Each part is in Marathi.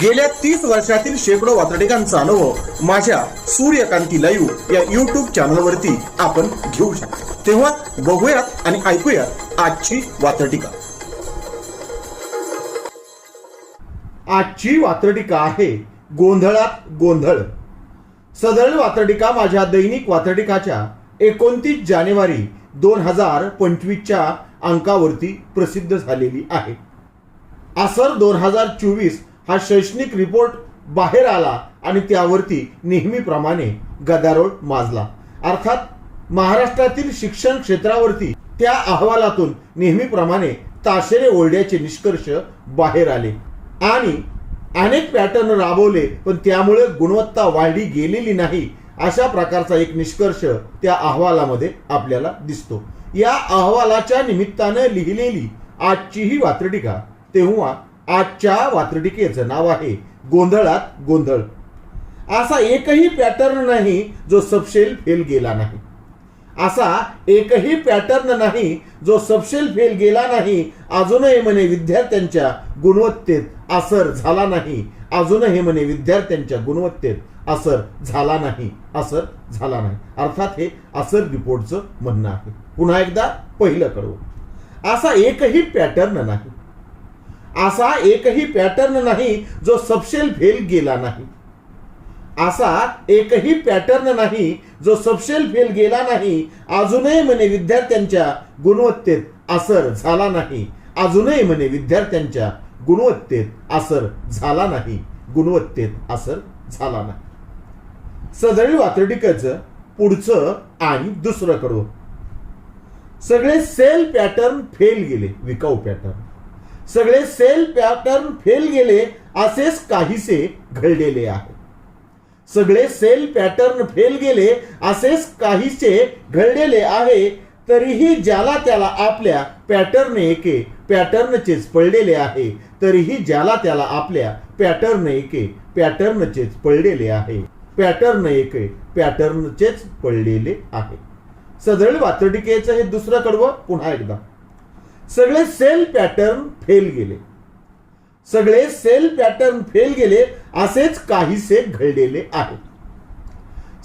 गेल्या तीस वर्षातील शेकडो वातडिकांचा अनुभव माझ्या सूर्यकांती लाईव्ह या युट्यूब चॅनलवरती आपण घेऊ शकतो. तेव्हा बघूयात आणि ऐकूयात आजची वातडिका आजची वातडिका आहे गोंधळात गोंधळ. सदळ वातडिका माझ्या दैनिक वातडिकाच्या एकोणतीस जानेवारी दोन हजार पंचवीसच्या अंकावरती प्रसिद्ध झालेली आहे. आसर दोन हजार चोवीस हा शैक्षणिक रिपोर्ट बाहेर आला आणि त्यावरती नेहमीप्रमाणे गदारोळ माजला. अर्थात महाराष्ट्रातील शिक्षण क्षेत्रावरती त्या अहवालातून नेहमीप्रमाणे ताशेरे ओढण्याचे निष्कर्ष बाहेर आले. आणि अनेक पॅटर्न राबवले पण त्यामुळे गुणवत्ता वाढली गेलेली नाही अशा प्रकारचा एक निष्कर्ष त्या अहवालामध्ये आपल्याला दिसतो. या अहवालाच्या निमित्तानं लिहिलेली आजची ही वात्रटिका तेव्हा आजच्या वात्रटिकेचं नाव आहे गोंधळात गोंधळ. असा एकही पॅटर्न नाही जो सबशेल फेल गेला नाही. असा एकही पॅटर्न नाही जो सबशेल फेल गेला नाही अजूनही म्हणे विद्यार्थ्यांच्या गुणवत्तेत असर झाला नाही. अजूनही म्हणे विद्यार्थ्यांच्या गुणवत्तेत असर झाला नाही असर झाला नाही. अर्थात हे असर रिपोर्टचं म्हणणं आहे. पुन्हा एकदा पहिलं कडवं असा एकही पॅटर्न नाही. असा एकही पॅटर्न नाही जो सबशेल फेल गेला नाही. असा एकही पॅटर्न नाही जो सबशेल फेल गेला नाही. अजूनही म्हणे विद्यार्थ्यांच्या गुणवत्तेत असर झाला नाही. अजूनही म्हणे विद्यार्थ्यांच्या गुणवत्तेत असर झाला नाही. गुणवत्तेत असर झाला नाही. सदळी वातडिकाचं पुढचं आणि दुसरं कडवं. सगळे सेल पॅटर्न फेल गेले विकाऊ पॅटर्न सगळे सेल पॅटर्न फेल गेले असेच काहीसे घडलेले आहे. सगळे सेल पॅटर्न फेल गेले असेच काहीसे घडलेले आहे तरीही ज्याला त्याला आपल्या पॅटर्न एके पॅटर्नचेच पडलेले आहे तरीही ज्याला त्याला आपल्या पॅटर्न एके पॅटर्नचेच पडलेले आहे पॅटर्न एके पॅटर्नचेच पडलेले आहे. सदळ वातडिकेचं हे दुसरं कडवं पुन्हा एकदा. सगळे सेल पॅटर्न फेल गेले. सगळे सेल पॅटर्न फेल गेले असेच काहीसे घडलेले आहे.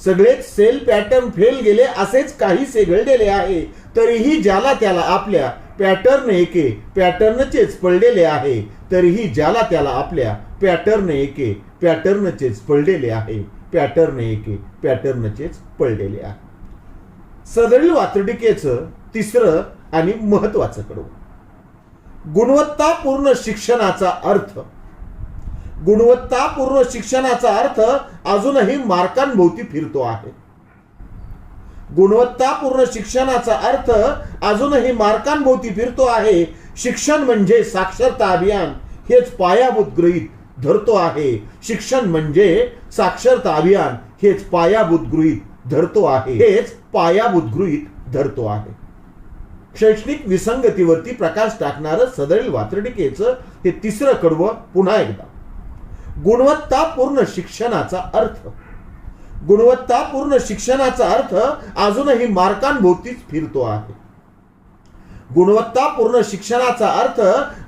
सगळे सेल पॅटर्न फेल गेले असेच काहीसे घडलेले आहे. तरीही ज्याला त्याला आपल्या पॅटर्न एके पॅटर्नचेच पडलेले आहे तरीही ज्याला त्याला आपल्या पॅटर्न एके पॅटर्नचेच पडलेले आहे पॅटर्न एके पॅटर्नचेच पडलेले आहे. सदळी वातडिकेचं तिसरं आणि महत्वाचं कडवं गुणवत्तापूर्ण शिक्षणाचा अर्थ. गुणवत्तापूर्ण शिक्षणाचा अर्थ अजूनही मार्कांभोवती फिरतो आहे. गुणवत्तापूर्ण शिक्षणाचा अर्थ अजूनही मार्कांभोवती फिरतो आहे. शिक्षण म्हणजे साक्षरता अभियान. हेच पायाभूत गृहित धरतो आहे. शिक्षण म्हणजे साक्षरता अभियान. हेच पायाभूत गृहित धरतो आहे. हेच पायाभूत गृहित धरतो आहे. शैक्षणिक विसंगतीवरती प्रकाश टाकणारं सदरील वात्रटिकेचं हे तिसरं कडवं पुन्हा एकदा. गुणवत्तापूर्ण शिक्षणाचा अर्थ. गुणवत्तापूर्ण शिक्षणाचा अर्थ अजूनही मार्कांभोवतीच फिरतो आहे. गुणवत्तापूर्ण शिक्षणाचा अर्थ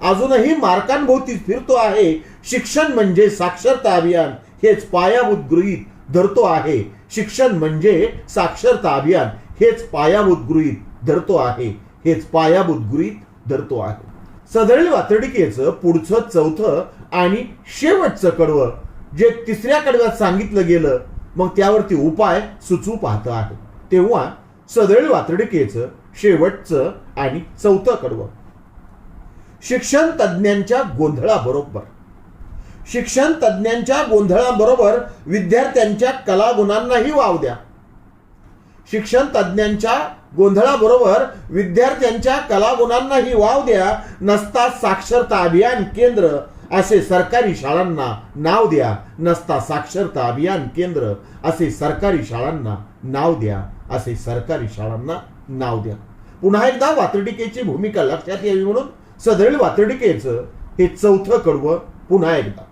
अजूनही मार्कांभोवतीच फिरतो आहे. शिक्षण म्हणजे साक्षरता अभियान. हेच पायाभूत गृहीत धरतो आहे. शिक्षण म्हणजे साक्षरता अभियान. हेच पायाभूत गृहीत धरतो आहे. हेच पायाभूत गृहित धरतो आहे. सदळी वातडिकेचं पुढचं चौथं आणि शेवटचं कडवं जे तिसऱ्या कडव्यात सांगितलं गेलं मग त्यावरती उपाय सुचवू पाहत आहे. तेव्हा सदळी वातडिकेचं शेवटचं आणि चौथं कडवं. शिक्षण तज्ज्ञांच्या गोंधळाबरोबर. शिक्षण तज्ज्ञांच्या गोंधळाबरोबर विद्यार्थ्यांच्या कलागुणांनाही वाव द्या. शिक्षण तज्ज्ञांच्या गोंधळाबरोबर विद्यार्थ्यांच्या कलागुणांनाही वाव द्या नसता साक्षरता अभियान केंद्र असे सरकारी शाळांना नाव द्या नसता साक्षरता अभियान केंद्र असे सरकारी शाळांना नाव द्या असे सरकारी शाळांना नाव द्या. पुन्हा एकदा वातडिकेची भूमिका लक्षात यावी म्हणून सदरील वातडिकेचं हे चौथं कडवं पुन्हा एकदा.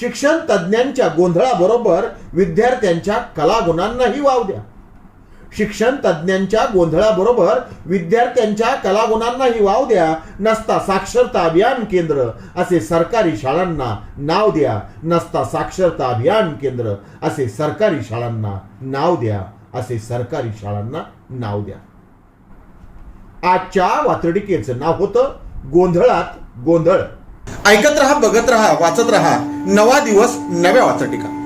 शिक्षण तज्ज्ञांच्या गोंधळाबरोबर विद्यार्थ्यांच्या कलागुणांनाही वाव द्या. शिक्षण तज्ज्ञांच्या गोंधळाबरोबर विद्यार्थ्यांच्या कलागुणांनाही वाव द्या नसता साक्षरता अभियान केंद्र असे सरकारी शाळांना नाव द्या नसता साक्षरता अभियान केंद्र असे सरकारी शाळांना नाव द्या असे सरकारी शाळांना नाव द्या. आजच्या वातडिकेचं नाव होतं गोंधळात गोंधळ. ऐकत रहा बघत रहा वाचत रहा. नवा दिवस नव्या वाचटिका